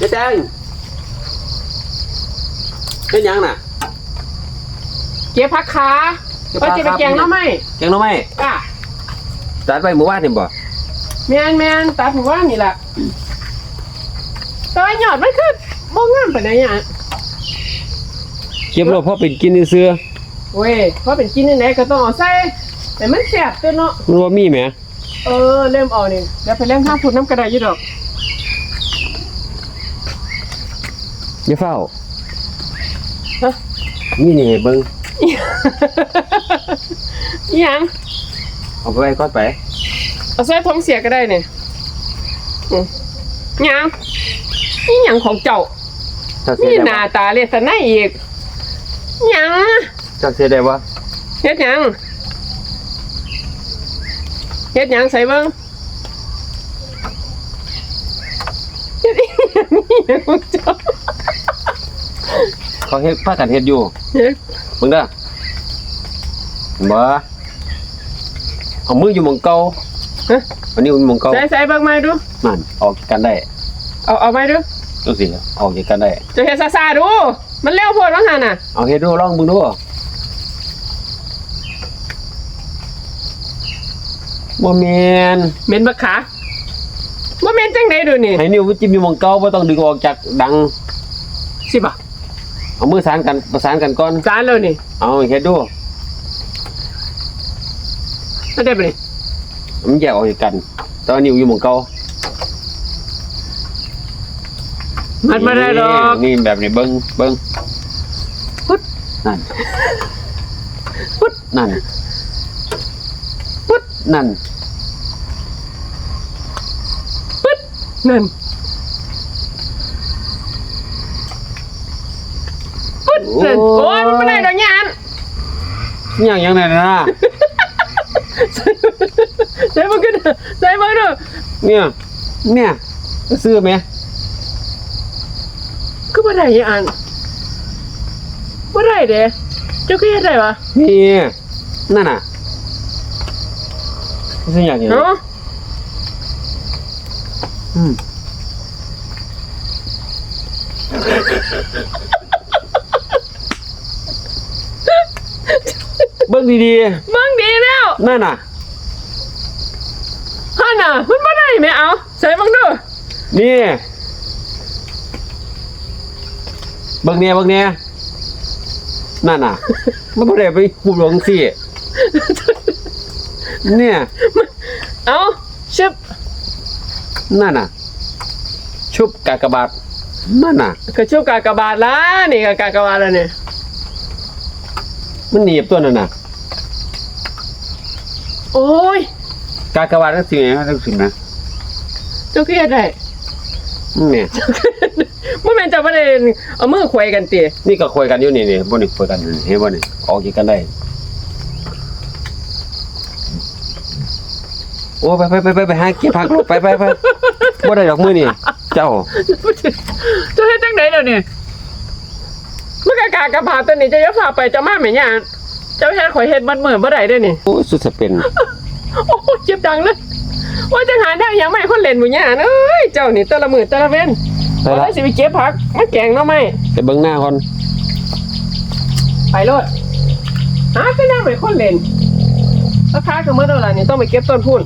เจ๊แดงเป็นหยังน่ะ เก็บผักขาเก็บผัว่ากขาจะไปแกงหน้ำไหมแกงหน่อไม้อะตัดไปเมื่อวานนี่บ่แมนแมนตัดหัวนี่แหละแตอนหยอดมันคือบ่งามปานใดอะเก็บรถพอเป็นกินซื้อเว้ยเพราะเป็นกินนี่ไหนก็ต้องเอาใส่แต่มันแซ่บเด้อเนาะมันว่ามีแหมเออเริ่มเอานี่เดี๋ยวไปเล่มข้างพูดน้ำกระไดอยู่ดอก อย่าเฝ้าฮะมีนี่ให้เบิ่งอีหยังเอาไปไว้ก่อนไปเอาใส่ท้องเสียก็ได้เนี่ยอืมหยังอีหยังของเจ้าเจ้าเสียนี่ได้หน้าบ่ตาเลสนาอีกหยังเจ้าเสียได้บ่เฮ็ดหยังเฮ็ดหยังใส่เบิ่งเฮ็ดอีหยังนี่หยังของเจ้า เขาเฮ็ดพากันเฮ็ดอยู่เฮ็ดเบิ่งเด้อเห็นบ่เอามืออยู่หม่องเก่าฮะ อันนี้มันหม่องเก่าใส่ใส่เบิ่งใหม่ดู นั่นออกกันได้เอาเอาใหม่ดู จังซี่ออกจากกันได้ จะเฮ็ดซ่าๆดู มันเร็วโพดว่าหั่นน่ะ เอาเฮ็ดดูลองเบิ่งดูบ่แม่นเหม็นบักขาบ่เหม็นจังไดดูนี่ให้นิ้วจิ้มอยู่หม่องเก่าบ่ต้องดึงออกจากดัง สิบ่ะ เอามือสานกันประสานกันก่อน จานแล้วนี่เอาเฮ็ดดูมันได้บ่นี่มันแยกออกจากกัน แต่ว่านิ้วอยู่หม่องเก่ามันบ่ได้ดอกนี่แบบนี้เบิ่งเบิ่งพุดนั่นพุดนั่นพุดนั่นปึ๊ดนั่นปึ๊ดนั่น โอ้โอ้ยมันบ่ได้ดอกหยานอย่างอย่างนั้นนะใส่เบิ่งกันเด้อใส่เบิ่งเด้อเนี่ยเนี่ยซื้อไหมคือบ่ได้หยานบ่ได้เด้เจ้าคือเฮ็ดได้วะนี่นั่นน่ะซื้ออย่างนี้เนาะอืม เบิ่งดีเบิ่งดีแล้วๆ นั่นน่ะหั่นน่ะมันบ่ได้แม่เอาใส่เบิ่งเด้อนี่ เบิ่งเนี่ยเบิ่งเนี่ยนั่นน่ะ มันบ่ได้ไปหูหลงสิเนี่ย เอาชึบนั่นน่ะ ชุบกากบาทนั่นน่ะ ก็ชุบกากบาทละนี่ก็กากบาทแล้วนี่มันหนีบตัวนั่นน่ะ โอ้ยกากบาทนั่นสิไงนั่นสินะเจ้าคือเฮ็ดได้เนี่ยบ่แม่นจะบ่ได้เอามือขวยกันตินี่ก็คุยกันอยู่นี่นี่บ่นี่คุยกันนี่เห็นบ่นี่ออกจากกันได้ โอ้ไปไปไปไปไปหาเก็บผักลูกไปไปไปบ่ได้ดอกมือนี่เจ้าเจ้าเฮ็ดจังได๋เดี๋ยวนี้มันก็กากบาทตัวนี้จะอย่าพาไปเจะมาแม่ย่า เจ้าเฮ็ดข่อยเฮ็ดมันมื้อบ่ได้เด้อนี่ โอ้ยสุดสะเป็นโอ้ยเจ็บดังเลยว่าจังหาได้หยังไม่คนเล่นบ่ย่าเอ้ยเจ้านี่แต่ละมื้อแต่ละเว้นไปบ่ละได้สิไปเก็บผักมาแกงเนาะไหมไปเบิ่งหน้าก่อนไปโลดหาคือนั่งไปคนเล่นราคาก็มื้อเท่าไหร่นี่ต้องไปเก็บต้นพูน